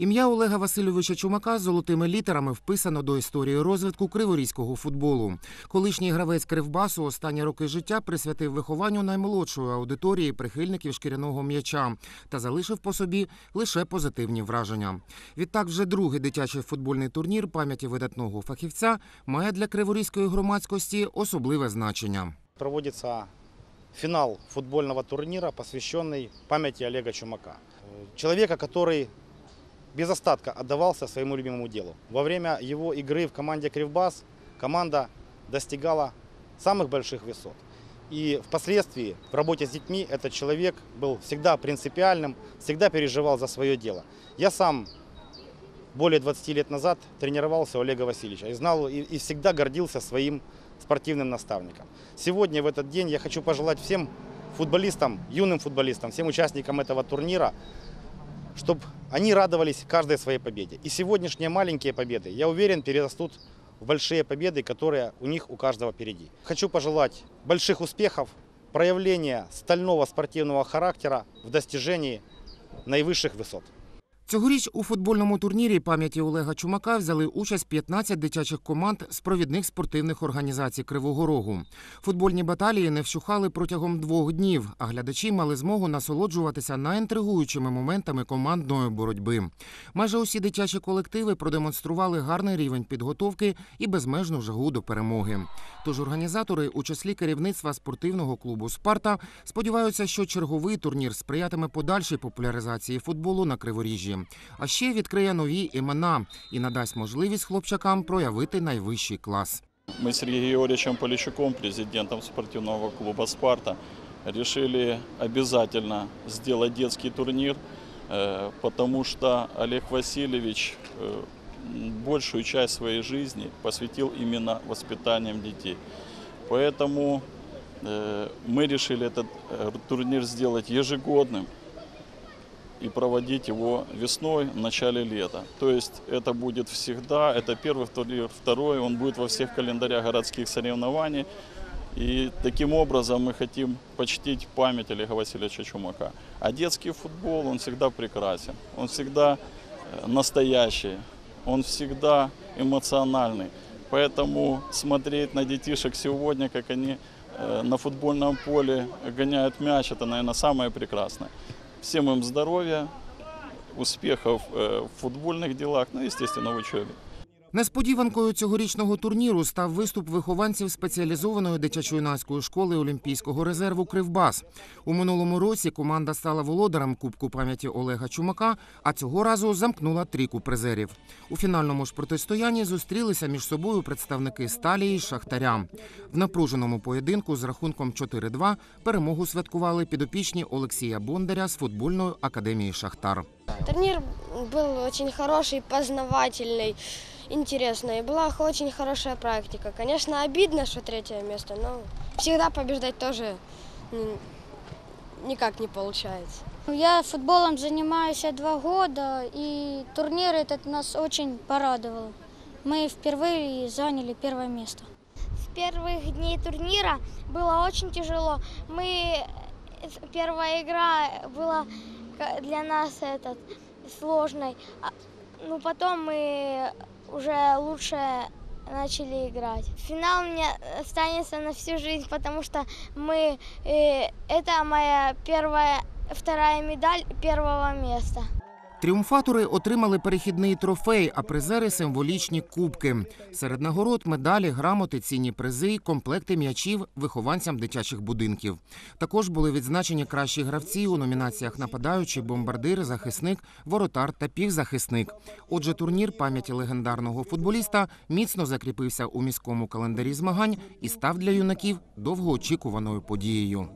Ім'я Олега Васильовича Чумака золотими літерами вписано до історії розвитку криворізького футболу. Колишній гравець Кривбасу останні роки життя присвятив вихованню наймолодшої аудиторії прихильників шкіряного м'яча та залишив по собі лише позитивні враження. Відтак, вже другий дитячий футбольний турнір пам'яті видатного фахівця має для криворізької громадськості особливе значення. Проводится финал футбольного турнира, посвященный памяти Олега Чумака. Э, Человека, который без остатка отдавался своему любимому делу. Во время его игры в команде Кривбас команда достигала самых больших высот. И впоследствии в работе с детьми этот человек был всегда принципиальным, всегда переживал за свое дело. Я сам более 20 лет назад тренировался у Олега Васильевича и знал и, и всегда гордился своим спортивным наставником. Сегодня, в этот день, я хочу пожелать всем футболистам, юным футболистам, всем участникам этого турнира, чтобы они радовались каждой своей победе. И сегодняшние маленькие победы, я уверен, перерастут в большие победы, которые у них у каждого впереди. Хочу пожелать больших успехов, проявления стального спортивного характера в достижении наивысших высот. Цьогоріч у футбольному турнірі пам'яті Олега Чумака взяли участь 15 дитячих команд з провідних спортивних організацій Кривого Рогу. Футбольні баталії не вщухали протягом двох днів, а глядачі мали змогу насолоджуватися найінтригуючими моментами командної боротьби. Майже усі дитячі колективи продемонстрували гарний рівень підготовки і безмежну жагу до перемоги. Тож організатори, у числі керівництва спортивного клубу Спарта, сподіваються, що черговий турнір сприятиме подальшій популяризації футболу на Криворіжжі. А ще відкриє нові імена і надасть можливість хлопчакам проявити найвищий клас. Мы с Сергеем Георгиевичем Полищуком, президентом спортивного клуба «Спарта», решили обязательно сделать детский турнир, э, потому что Олег Васильевич э, большую часть своей жизни посвятил именно воспитанием детей. Поэтому э, мы решили этот э, турнир сделать ежегодным И проводить его весной, в начале лета. То есть это будет всегда, это первый турнир, второй, он будет во всех календарях городских соревнований. И таким образом мы хотим почтить память Олега Васильевича Чумака. А детский футбол, он всегда прекрасен, он всегда э, настоящий, он всегда эмоциональный. Поэтому смотреть на детишек сегодня, как они э, на футбольном поле гоняют мяч, это, наверное, самое прекрасное. Всем им здоровья, успехов э, в футбольных делах, ну и, естественно, в учебе. Несподіванкою цьогорічного турніру став виступ вихованців спеціалізованої дитячо-юнацької школи Олімпійського резерву Кривбас. У минулому році команда стала володарем Кубку пам'яті Олега Чумака, а цього разу замкнула трійку призерів. У фінальному ж протистоянні зустрілися між собою представники сталі і шахтаря. В напруженому поєдинку з рахунком 4-2 перемогу святкували підопічні Олексія Бондаря з футбольної академії Шахтар. Турнир был очень хороший, познавательный, интересный. Была очень хорошая практика. Конечно, обидно, что третье место, но всегда побеждать тоже м, никак не получается. Я футболом занимаюсь два года, и турнир этот нас очень порадовал. Мы впервые заняли первое место. С первых дней турнира было очень тяжело. Мы первая игра была для нас этот сложной. А, Ну потом мы уже лучше начали играть. Финал у меня останется на всю жизнь, потому что мы э, это моя первая, вторая медаль первого места. Тріумфатори отримали перехідний трофей, а призери символічні кубки. Серед нагород медалі, грамоти, цінні призи, комплекти м'ячів вихованцям дитячих будинків. Також були відзначені кращі гравці у номінаціях нападаючий, бомбардир, захисник, воротар та півзахисник. Отже, турнір пам'яті легендарного футболіста міцно закріпився у міському календарі змагань і став для юнаків довгоочікуваною подією.